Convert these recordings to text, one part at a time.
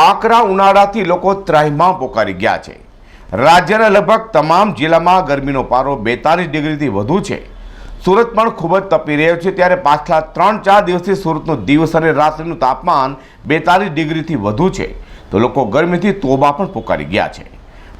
આકરા ઉનાળાથી લોકો ત્રાહીમાં પોકારી ગયા છે. રાજ્યના લગભગ તમામ જિલ્લામાં ગરમીનો પારો બેતાલીસ ડિગ્રીથી વધુ છે. સુરત પણ ખૂબ જ તપી રહ્યો છે ત્યારે પાછલા ત્રણ ચાર દિવસથી સુરતનું દિવસ અને રાત્રિનું તાપમાન બેતાલીસ ડિગ્રીથી વધુ છે. તો લોકો ગરમીથી તોબા પણ પોકારી ગયા છે.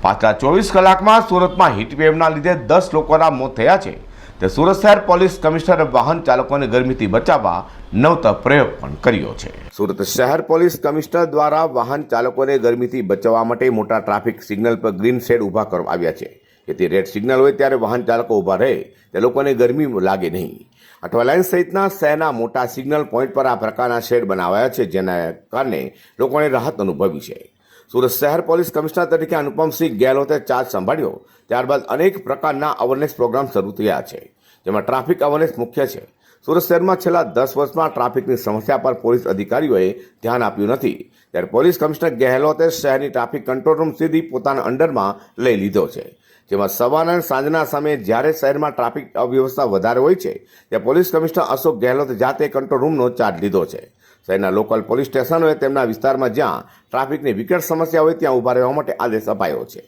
પાછલા ચોવીસ કલાકમાં સુરતમાં હીટવેવના લીધે દસ લોકોના મોત થયા છે. તે સુરત શહેર પોલીસ કમિશનરે વાહન ચાલકોને ગરમીથી બચાવવા નવતર પ્રયોગ પણ કર્યો છે. સુરત શહેર પોલીસ કમિશનર દ્વારા વાહન ચાલકોને ગરમીથી બચાવવા માટે મોટા ટ્રાફિક સિગ્નલ પર ગ્રીન શેડ ઊભા કરવામાં આવ્યા છે. જેથી રેડ સિગ્નલ હોય ત્યારે વાહન ચાલકો ઊભા રહે, તે લોકોને ગરમી લાગે નહીં. અઠવા લાઇન સહિતના શહેરના મોટા સિગ્નલ પોઈન્ટ પર આ પ્રકારના શેડ બનાવાયા છે, જેના કારણે લોકોને રાહત અનુભવી છે. સુરત શહેર પોલીસ કમિશનર તરીકે અનુપમસિંહ ગેહલોતે ચાર્જ સંભાળ્યો. ત્યારબાદ અનેક પ્રકારના અવેરનેસ પ્રોગ્રામ શરૂ થયા છે, જેમાં ટ્રાફિક અવેરનેસ મુખ્ય છે. સુરત શહેરમાં છેલ્લા દસ વર્ષમાં ટ્રાફિકની સમસ્યા પર પોલીસ અધિકારીઓએ ધ્યાન આપ્યું નથી. ત્યારે પોલીસ કમિશનર ગેહલોતે શહેરની ટ્રાફિક કંટ્રોલ રૂમ સીધી પોતાના અંડરમાં લઈ લીધો છે. જેમાં સવારના અને સાંજના સમયે જ્યારે શહેરમાં ટ્રાફિક અવ્યવસ્થા વધારે હોય છે, ત્યાં પોલીસ કમિશનર અશોક ગેહલોતે જાતે કંટ્રોલ રૂમનો ચાર્જ લીધો છે. શહેરના લોકલ પોલીસ સ્ટેશનોએ તેમના વિસ્તારમાં જ્યાં ટ્રાફિકની વિકટ સમસ્યા હોય ત્યાં ઊભા રહેવા માટે આદેશ અપાયો છે.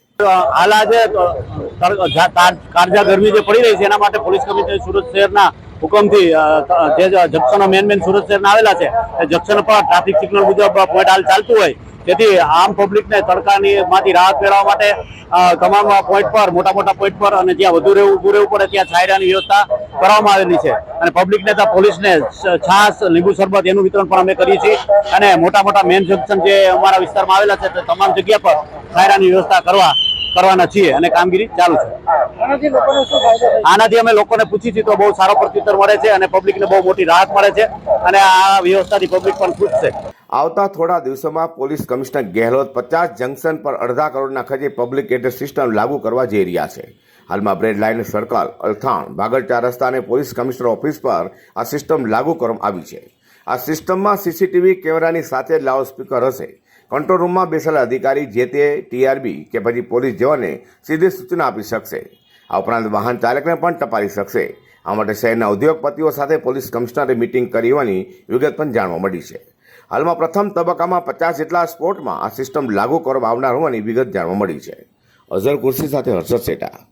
હાલ જા- તાર- કાળઝાળ ગરમી જે પડી રહી છે, એના માટે પોલીસ કમિશનર સુરત શહેરના હુકમથી જે જંકશનો મેન મેન સુરત શહેરના આવેલા છે, એ પર ટ્રાફિક સિગ્નલ મુજબ પોઈન્ટ હાલ ચાલતું હોય. જેથી આમ પબ્લિકને તડકાની માંથી રાહત મેળવવા માટે તમામ પોઈન્ટ પર મોટા મોટા પોઈન્ટ પર અને જ્યાં વધુ રહેવું ઊભું રહેવું પડે ત્યાં છાયરાની વ્યવસ્થા કરવામાં આવેલી છે. અને પબ્લિકને ત્યાં પોલીસને છાસ લીંબુ શરબત એનું વિતરણ પણ અમે કરીએ છીએ. અને મોટા મોટા મેન જંકશન જે અમારા વિસ્તારમાં આવેલા છે તે તમામ જગ્યા પર છાયરાની વ્યવસ્થા કરવા કરવાના છીએ અને કામગીરી ચાલુ છે. આનાથી અમે લોકોને પૂછી છીએ તો બહુ સારો પ્રત્યુત્તર મળે છે અને પબ્લિકને બહુ મોટી રાહત મળે છે. અને આ વ્યવસ્થાથી પબ્લિક પણ ખુશ છે. આવતા થોડા દિવસોમાં પોલીસ કમિશનર ગેહલોત પચાસ જંકશન પર અડધા કરોડના ખર્ચે પબ્લિક એડ્રેસ સિસ્ટમ લાગુ કરવા જઈ રહ્યા છે. હાલમાં બ્રેડ લાઇન સર્કલ અલથાણ ભાગલચા રસ્તા અને પોલીસ કમિશનર ઓફિસ પર આ સિસ્ટમ લાગુ કરવામાં આવી છે. આ સિસ્ટમમાં સીસીટીવી કેમેરાની સાથે લાઉડસ્પીકર હશે. કંટ્રોલ રૂમમાં બેસેલા અધિકારી જે તે ટીઆરબી કે પછી પોલીસ જવાને સીધી સૂચના આપી શકશે. આ ઉપરાંત વાહન ચાલકને પણ ટપાલી શકશે. આ માટે શહેરના ઉદ્યોગપતિઓ સાથે પોલીસ કમિશનરે મિટિંગ કરી હોવાની વિગત પણ જાણવા મળી છે. હાલમાં પ્રથમ તબક્કામાં પચાસ જેટલા સ્પોર્ટમાં આ સિસ્ટમ લાગુ કરવામાં આવનાર હોવાની વિગત જાણવા મળી છે. અઝર કુર્સી સાથે હર્ષદ શેઠા